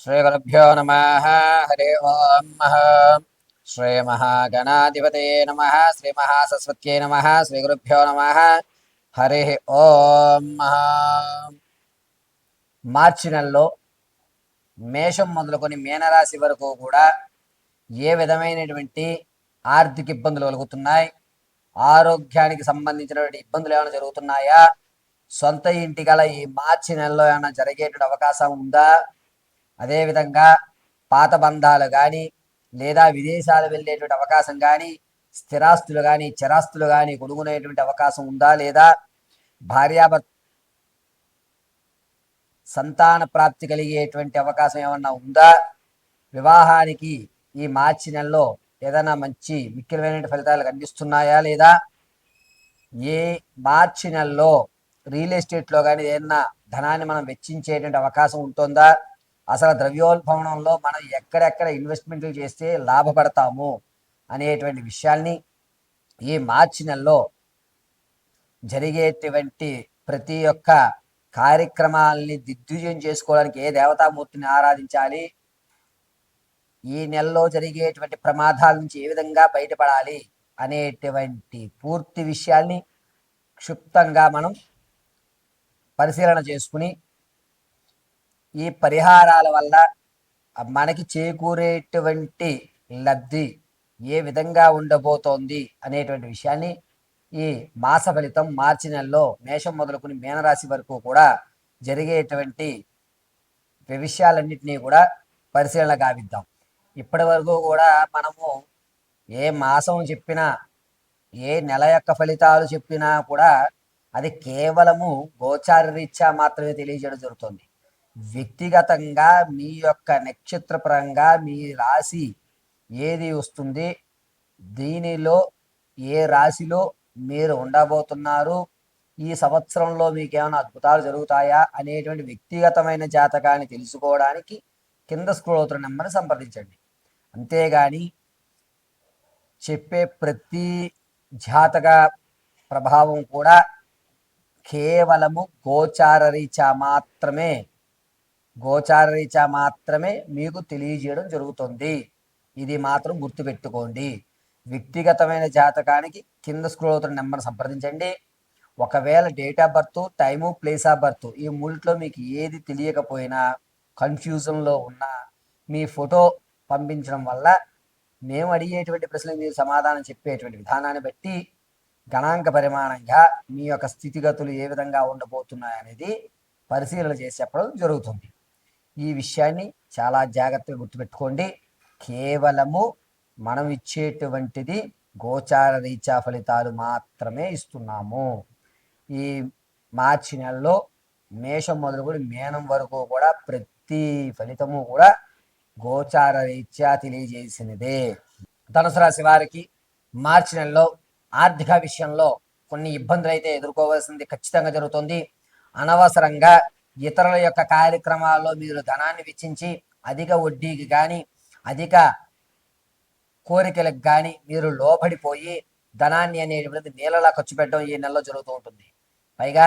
శ్రీగురుభ్యో నమ హరి ఓం శ్రీ మహాగణాధిపతే నమ శ్రీమహాసరస్వత్యై నమ శ్రీగురుభ్యో నమ. హరి ఓం మార్చి నెలలో మేషం మొదలుకొని మీనరాశి వరకు కూడా ఏ విధమైనటువంటి ఆర్థిక ఇబ్బందులు కలుగుతున్నాయి? ఆరోగ్యానికి సంబంధించినటువంటి ఇబ్బందులు ఏమైనా జరుగుతున్నాయా? సొంత ఇంటి గల ఈ మార్చి నెలలో ఏమైనా జరిగేటువంటి అవకాశం ఉందా? అదేవిధంగా పాత బంధాలు కానీ లేదా విదేశాలు వెళ్ళేటువంటి అవకాశం కానీ స్థిరాస్తులు కానీ చిరాస్తులు కానీ కొనుక్కునేటువంటి అవకాశం ఉందా లేదా? భార్యాభర్త సంతాన ప్రాప్తి కలిగేటువంటి అవకాశం ఏమన్నా ఉందా? వివాహానికి ఈ మార్చి నెలలో ఏదైనా మంచి ముఖ్యమైన ఫలితాలు కనిపిస్తున్నాయా లేదా? ఏ మార్చి నెలలో రియల్ ఎస్టేట్లో కానీ ఏదైనా ధనాన్ని మనం వెచ్చించేటువంటి అవకాశం ఉంటుందా? అసలు ద్రవ్యోల్బణంలో మనం ఎక్కడెక్కడ ఇన్వెస్ట్మెంట్లు చేస్తే లాభపడతాము అనేటువంటి విషయాల్ని ఈ మార్చి నెలలో జరిగేటువంటి ప్రతి ఒక్క కార్యక్రమాలని దిగ్విజయం చేసుకోవడానికి ఏ దేవతామూర్తిని ఆరాధించాలి? ఈ నెలలో జరిగేటువంటి ప్రమాదాల నుంచి ఏ విధంగా బయటపడాలి అనేటువంటి పూర్తి విషయాల్ని క్షుప్తంగా మనం పరిశీలన చేసుకుని ఈ పరిహారాల వల్ల మనకి చేకూరేటువంటి లబ్ధి ఏ విధంగా ఉండబోతోంది అనేటువంటి విషయాన్ని ఈ మాస ఫలితం మార్చి నెలలో మేషం మొదలుకుని మీనరాశి వరకు కూడా జరిగేటువంటి విషయాలన్నింటినీ కూడా పరిశీలన గావిద్దాం ఇప్పటి వరకు కూడా మనము ఏ మాసం చెప్పినా ఏ నెల యొక్క ఫలితాలు చెప్పినా కూడా అది కేవలము గోచార రీత్యా మాత్రమే తెలియజేయడం జరుగుతుంది. వ్యక్తిగతంగా మీ యొక్క నక్షత్రపరంగా మీ రాశి ఏది వస్తుంది? దీనిలో ఏ రాశిలో మీరు ఉండబోతున్నారు? ఈ సంవత్సరంలో మీకు ఏమైనా అద్భుతాలు జరుగుతాయా? అనేటువంటి వ్యక్తిగతమైన జాతకాన్ని తెలుసుకోవడానికి కింద స్క్రోల్ అవుతున్న నెంబర్ని సంప్రదించండి. అంతేగాని చెప్పే ప్రతి జాతక ప్రభావం కూడా కేవలము గోచార రీత్యా మాత్రమే. గోచార రీచ మాత్రమే మీకు తెలియజేయడం జరుగుతుంది. ఇది మాత్రం గుర్తుపెట్టుకోండి. వ్యక్తిగతమైన జాతకానికి కింద స్క్రోల్ అవుతున్న నెంబర్ సంప్రదించండి. ఒకవేళ date of birth time place of birth ఈ మూడిట్లో మీకు ఏది తెలియకపోయినా కన్ఫ్యూజన్లో ఉన్నా మీ ఫోటో పంపించడం వల్ల మేము అడిగేటువంటి ప్రశ్నలు మీరు సమాధానం చెప్పేటువంటి విధానాన్ని బట్టి గణాంక పరిమాణంగా మీ యొక్క స్థితిగతులు ఏ విధంగా ఉండబోతున్నాయనేది పరిశీలన చేసి చెప్పడం జరుగుతుంది. ఈ విషయాన్ని చాలా జాగ్రత్తగా గుర్తుపెట్టుకోండి. కేవలము మనం ఇచ్చేటువంటిది గోచార రీత్యా ఫలితాలు మాత్రమే ఇస్తున్నాము. ఈ మార్చి నెలలో మేషం మొదలుకొని మేనం వరకు కూడా ప్రతి ఫలితము కూడా గోచార రీత్యా తెలియజేసినదే. ధనుసు రాశి వారికి మార్చి నెలలో ఆర్థిక విషయంలో కొన్ని ఇబ్బందులు అయితే ఎదుర్కోవాల్సింది ఖచ్చితంగా జరుగుతుంది. అనవసరంగా ఇతరుల యొక్క కార్యక్రమాల్లో మీరు ధనాన్ని వెచ్చించి అధిక వడ్డీకి కానీ అధిక కోరికలకు కానీ మీరు లోబడిపోయి ధనాన్ని అనేటువంటిది నీళ్ళలా ఖర్చు పెట్టడం ఈ నెలలో జరుగుతూ ఉంటుంది. పైగా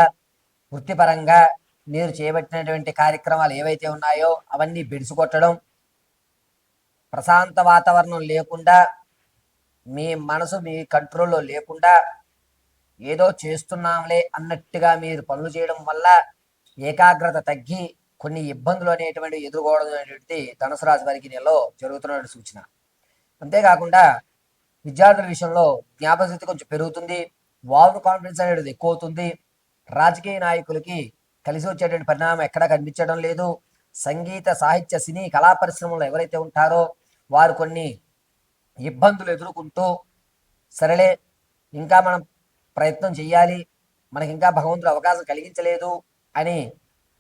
వృత్తిపరంగా మీరు చేపట్టినటువంటి కార్యక్రమాలు ఏవైతే ఉన్నాయో అవన్నీ బిడుచుకొట్టడం ప్రశాంత వాతావరణం లేకుండా మీ మనసు మీ కంట్రోల్లో లేకుండా ఏదో చేస్తున్నాంలే అన్నట్టుగా మీరు పనులు చేయడం వల్ల ఏకాగ్రత తగ్గి కొన్ని ఇబ్బందులు అనేటువంటి ఎదుర్కోవడం అనేటువంటి ధనుసు రాశి వారికి నెలలో జరుగుతున్న సూచన. అంతేకాకుండా విద్యార్థుల విషయంలో జ్ఞాపకశక్తి కొంచెం పెరుగుతుంది ఓవర్ కాన్ఫిడెన్స్ అనేది ఎక్కువ అవుతుంది రాజకీయ నాయకులకి కలిసి వచ్చేటువంటి పరిణామం ఎక్కడా కనిపించడం లేదు. సంగీత సాహిత్య సినీ కళా పరిశ్రమలో ఎవరైతే ఉంటారో వారు కొన్ని ఇబ్బందులు ఎదుర్కొంటూ సరేలే ఇంకా మనం ప్రయత్నం చేయాలి మనకి ఇంకా భగవంతుడు అవకాశం కలిగించలేదు అని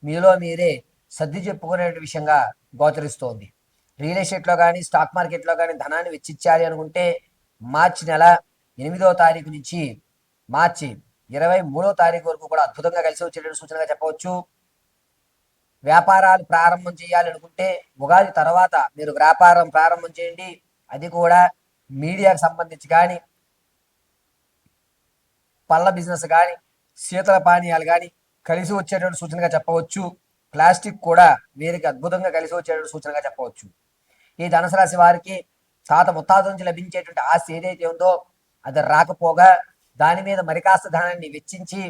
మీలో మీరే సర్ది చెప్పుకునే విషయంగా గోచరిస్తోంది. రియల్ ఎస్టేట్లో కానీ స్టాక్ మార్కెట్లో కానీ ధనాన్ని వెచ్చించాలి అనుకుంటే మార్చి నెల ఎనిమిదో తారీఖు నుంచి మార్చి ఇరవై మూడో తారీఖు వరకు కూడా అద్భుతంగా కలిసి వచ్చేటువంటి సూచనగా చెప్పవచ్చు. వ్యాపారాలు ప్రారంభం చేయాలి అనుకుంటే ఉగాది తర్వాత మీరు వ్యాపారం ప్రారంభం చేయండి. అది కూడా మీడియాకు సంబంధించి కానీ పళ్ళ బిజినెస్ కానీ శీతల పానీయాలు కానీ కలిసి వచ్చేటువంటి సూచనగా చెప్పవచ్చు. ప్లాస్టిక్ కూడా వీరికి అద్భుతంగా కలిసి వచ్చేటువంటి సూచనగా చెప్పవచ్చు. ఈ ధనుసు రాశి వారికి తాత ముత్తాత నుంచి లభించేటువంటి ఆస్తి ఏదైతే ఉందో అది రాకపోగా దాని మీద మరి కాస్త ధనాన్ని వెచ్చించి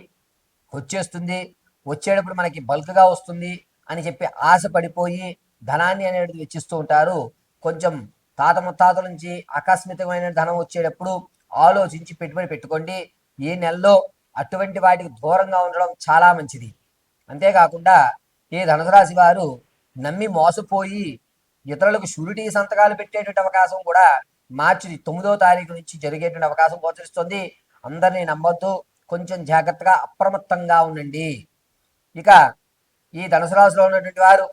వచ్చేస్తుంది. వచ్చేటప్పుడు మనకి బల్క్గా వస్తుంది అని చెప్పి ఆశ పడిపోయి ధనాన్ని అనేది వెచ్చిస్తూ ఉంటారు. కొంచెం తాత ముత్తాతల నుంచి ఆకస్మికమైన ధనం వచ్చేటప్పుడు ఆలోచించి పెట్టుబడి పెట్టుకోండి. ఈ నెలలో అటువంటి వాటికి దూరంగా ఉండడం చాలా మంచిది. అంతేకాకుండా ఈ ధనుసరాశి వారు నమ్మి మోసపోయి ఇతరులకు షూరిటీ సంతకాలు పెట్టేటువంటి అవకాశం కూడా మార్చి తొమ్మిదో తారీఖు నుంచి జరిగేటువంటి అవకాశం గోచరిస్తుంది. అందరినీ నమ్మొద్దు. కొంచెం జాగ్రత్తగా అప్రమత్తంగా ఉండండి. ఇక ఈ ధనుసు రాశిలో ఉన్నటువంటి వారు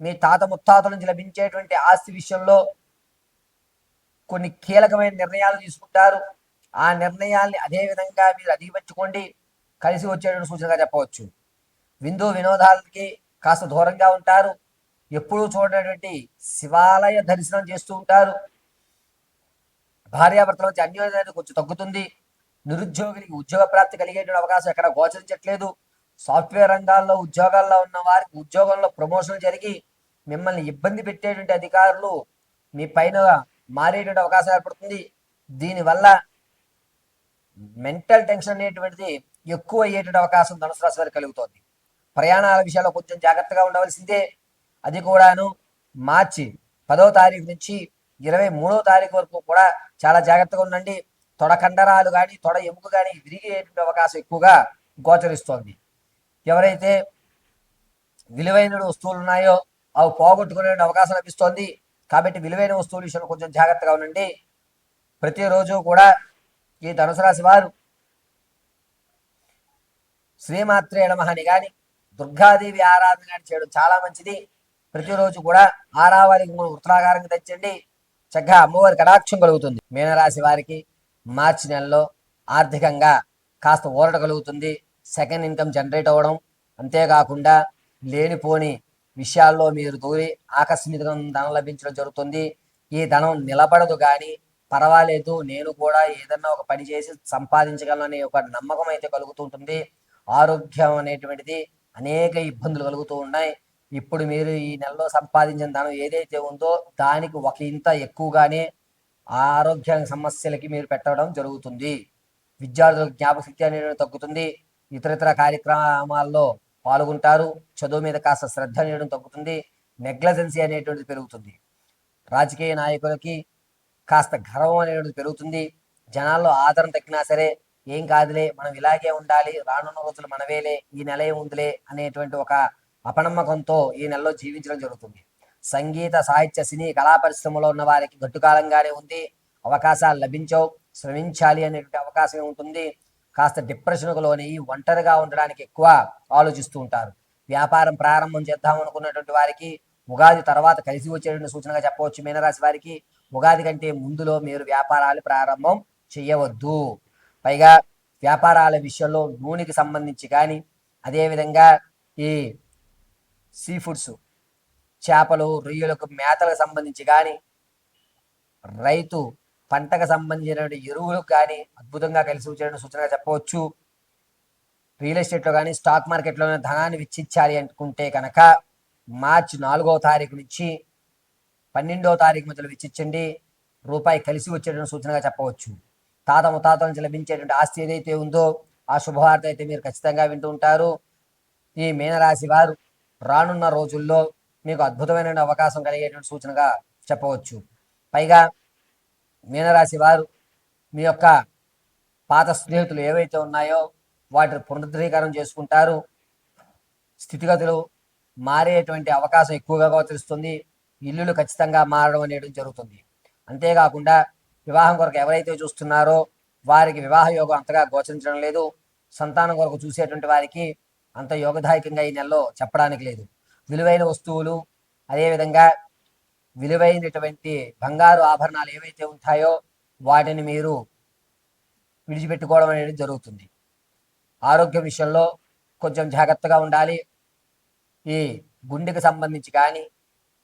మీ తాత ముత్తాతల నుంచి లభించేటువంటి ఆస్తి విషయంలో కొన్ని కీలకమైన నిర్ణయాలు తీసుకుంటారు. ఆ నిర్ణయాల్ని అదే విధంగా మీరు అధిగమించుకోండి. కలిసి వచ్చేటువంటి సూచనగా చెప్పవచ్చు. విందు వినోదాలకి కాస్త దూరంగా ఉంటారు. ఎప్పుడూ చూడనటువంటి శివాలయ దర్శనం చేస్తూ ఉంటారు. భార్యాభర్తల మధ్య అన్యోన్యత కొంచెం తగ్గుతుంది. నిరుద్యోగులకి ఉద్యోగ ప్రాప్తి కలిగేటువంటి అవకాశం ఎక్కడ గోచరించట్లేదు. సాఫ్ట్వేర్ రంగాల్లో ఉద్యోగాల్లో ఉన్న వారికి ఉద్యోగంలో ప్రమోషన్ జరిగి మిమ్మల్ని ఇబ్బంది పెట్టేటువంటి అధికారులు మీ పైన మారేటువంటి అవకాశం ఏర్పడుతుంది. దీనివల్ల మెంటల్ టెన్షన్ అనేటువంటిది ఎక్కువ అయ్యేటువంటి అవకాశం ధనుసు రాశి వారికి కలుగుతోంది. ప్రయాణాల విషయాల్లో కొంచెం జాగ్రత్తగా ఉండవలసిందే. అది కూడాను మార్చి పదో తారీఖు నుంచి ఇరవై మూడో తారీఖు వరకు కూడా చాలా జాగ్రత్తగా ఉండండి. తొడ కండరాలు కానీ తొడ ఎముక కానీ విరిగేటువంటి అవకాశం ఎక్కువగా గోచరిస్తోంది. ఎవరైతే విలువైన వస్తువులు ఉన్నాయో అవి పోగొట్టుకునే అవకాశం లభిస్తోంది. కాబట్టి విలువైన వస్తువుల విషయంలో కొంచెం జాగ్రత్తగా ఉండండి. ప్రతిరోజు కూడా ఈ ధనుసు రాశి వారు? శ్రీమాత్రే నమః కానీ దుర్గాదేవి ఆరాధన కానీ చేయడం చాలా మంచిది. ప్రతిరోజు కూడా ఆరావారికి మూడు ఉత్తరాగారంగా తెచ్చండి. చక్కగా అమ్మవారి కటాక్షం కలుగుతుంది. మీనరాశి వారికి మార్చి నెలలో ఆర్థికంగా కాస్త ఊరట కలుగుతుంది. సెకండ్ ఇన్కమ్ జనరేట్ అవ్వడం అంతేకాకుండా లేనిపోని విషయాల్లో మీరు దూరి ఆకస్మికంగా ధనం లభించడం జరుగుతుంది. ఈ ధనం నిలబడదు కానీ పర్వాలేదు నేను కూడా ఏదన్నా ఒక పని చేసి సంపాదించగలననే ఒక నమ్మకం అయితే కలుగుతుంటుంది. ఆరోగ్యం అనేటువంటిది అనేక ఇబ్బందులు కలుగుతూ ఉన్నాయి. ఇప్పుడు మీరు ఈ నెలలో సంపాదించిన ధనం ఏదైతే ఉందో దానికి ఒక ఇంత ఎక్కువగానే ఆరోగ్య సమస్యలకి మీరు పెట్టడం జరుగుతుంది. విద్యార్థులకు జ్ఞాపకశక్తి అనేది తగ్గుతుంది. ఇతరితర కార్యక్రమాల్లో పాల్గొంటారు. చదువు మీద కాస్త శ్రద్ధ అనేయడం తగ్గుతుంది. నెగ్లజెన్సీ అనేటువంటిది పెరుగుతుంది. రాజకీయ నాయకులకి కాస్త గర్వం అనేది పెరుగుతుంది. జనాల్లో ఆదరణ తగ్గినా సరే ఏం కాదులే మనం ఇలాగే ఉండాలి రానున్న రోజులు మనవేలే ఈ నెల ఉందిలే అనేటువంటి ఒక అపనమ్మకంతో ఈ నెలలో జీవించడం జరుగుతుంది. సంగీత సాహిత్య సినీ కళా పరిశ్రమలో ఉన్న వారికి గట్టుకాలంగానే ఉంది. అవకాశాలు లభించవు. శ్రమించాలి అనేటువంటి అవకాశం ఉంటుంది. కాస్త డిప్రెషన్కు లోని ఒంటరిగా ఉండడానికి ఎక్కువ ఆలోచిస్తూ ఉంటారు. వ్యాపారం ప్రారంభం చేద్దాం అనుకున్నటువంటి వారికి ఉగాది తర్వాత కలిసి వచ్చేటువంటి సూచనగా చెప్పవచ్చు మీనరాశి వారికి. ఉగాది కంటే ముందులో మీరు వ్యాపారాలు ప్రారంభం చేయవద్దు పైగా వ్యాపారాల విషయంలో నూనెకి సంబంధించి కానీ అదేవిధంగా ఈ సీ ఫుడ్స్ చేపలు రొయ్యలకు మేతలకు సంబంధించి కానీ రైతు పంటకు సంబంధించిన ఎరువులకు కానీ అద్భుతంగా కలిసి వచ్చే సూచనగా చెప్పవచ్చు. రియల్ ఎస్టేట్లో కానీ స్టాక్ మార్కెట్లో ధనాన్ని వెచ్చించాలి అనుకుంటే కనుక మార్చి నాలుగో తారీఖు నుంచి పన్నెండో తారీఖు మధ్యలో వెచ్చించండి రూపాయి కలిసి వచ్చేటువంటి సూచనగా చెప్పవచ్చు. తాత ముతాత నుంచి లభించేటువంటి ఆస్తి ఏదైతే ఉందో ఆ శుభవార్త అయితే మీరు ఖచ్చితంగా వింటూ ఉంటారు. ఈ మీనరాశి వారు రానున్న రోజుల్లో మీకు అద్భుతమైన అవకాశం కలిగేటువంటి సూచనగా చెప్పవచ్చు. పైగా మీనరాశి వారు మీ యొక్క పాత స్నేహితులు ఏవైతే ఉన్నాయో వాటిని పునరుద్ధరీకరణ చేసుకుంటారు. స్థితిగతులు మారేటువంటి అవకాశం ఎక్కువగా గోచరిస్తుంది. ఇల్లులు ఖచ్చితంగా మారడం అనేది జరుగుతుంది. అంతేకాకుండా వివాహం కొరకు ఎవరైతే చూస్తున్నారో వారికి వివాహ యోగం అంతగా గోచరించడం లేదు. సంతానం కొరకు చూసేటువంటి వారికి అంత యోగదాయకంగా ఈ నెలలో చెప్పడానికి లేదు. విలువైన వస్తువులు అదేవిధంగా విలువైనటువంటి బంగారు ఆభరణాలు ఏవైతే ఉంటాయో వాటిని మీరు విడిచిపెట్టుకోవడం అనేది జరుగుతుంది. ఆరోగ్య విషయంలో కొంచెం జాగ్రత్తగా ఉండాలి. ఈ గుండెకి సంబంధించి కానీ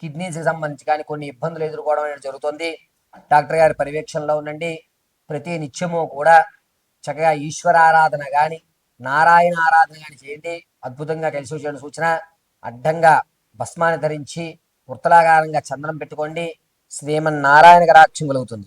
కిడ్నీస్కి సంబంధించి కానీ కొన్ని ఇబ్బందులు ఎదుర్కోవడం అనేది జరుగుతుంది. డాక్టర్ గారి పర్యవేక్షణలో ఉండండి. ప్రతి నిత్యము కూడా చక్కగా ఈశ్వర ఆరాధన కానీ నారాయణ ఆరాధన కానీ చేయండి. అద్భుతంగా కలిసి వచ్చిన సూచన. అడ్డంగా భస్మాన్ని ధరించి వృత్తలాకారంగా చందనం పెట్టుకోండి. శ్రీమన్నారాయణ కటాక్షం కలుగుతుంది.